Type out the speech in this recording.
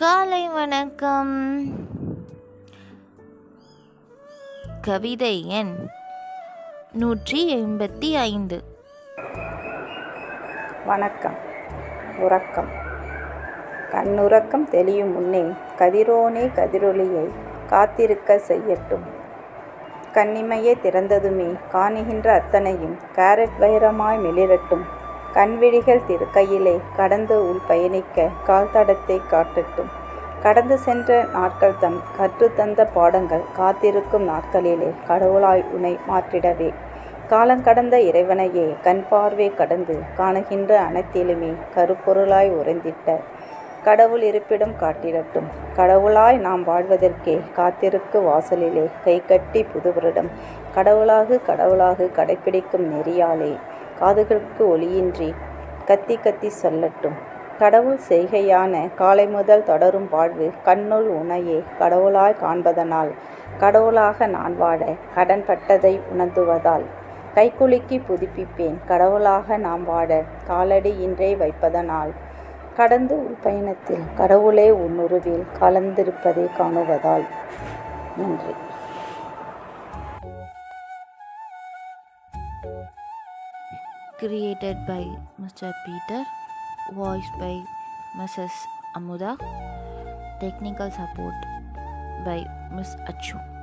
காலை வணக்கம். கவிதை எண் நூற்றி எண்பத்தி ஐந்து. வணக்கம் உறக்கம். கண்ணுறக்கம் தெளியும் முன்னே கதிரோனே கதிரொளியை காத்திருக்க செய்யட்டும். கண்ணிமையே திறந்ததுமே காணுகின்ற அத்தனையும் கேரட் வைரமாய் மிளிரட்டும். கண்விழிகள் திருக்கையிலே கடந்து உள் பயணிக்க கால் தடத்தை காட்டட்டும். கடந்து சென்ற நாட்கள் தம் கற்றுத்தந்த பாடங்கள் காத்திருக்கும் நாட்களிலே கடவுளாய் உனை மாற்றிடவே. காலங்கடந்த இறைவனையே கண் பார்வை கடந்து காணுகின்ற அனைத்திலுமே கருப்பொருளாய் உறைந்திட்ட. கடவுள் இருப்பிடம் காட்டிடட்டும். கடவுளாய் நாம் வாழ்வதற்கே காத்திருக்கு வாசலிலே கை கட்டி புதுவரிடம். கடவுளாக கடவுளாக கடைப்பிடிக்கும் நெறியாலே காதுகளுக்கு ஒளியின்றி கத்தி கத்தி சொல்லட்டும். கடவுள் செய்கையான காலை முதல் தொடரும் வாழ்வு கண்ணுள் உனையே கடவுளாய் காண்பதனால். கடவுளாக நான் வாழ கடன்பட்டதை உணர்ந்துவதால். கைக்குலுக்கி புதுப்பிப்பேன் கடவுளாக நாம் வாழ காலடி இன்றே வைப்பதனால். கடந்து பயணத்தில் கடவுளே உன்னுருவில் கலந்திருப்பதை காணுவதால். நன்றி. Created by Mr. Peter, voiced by Mrs. Amuda, technical support by Miss Achu.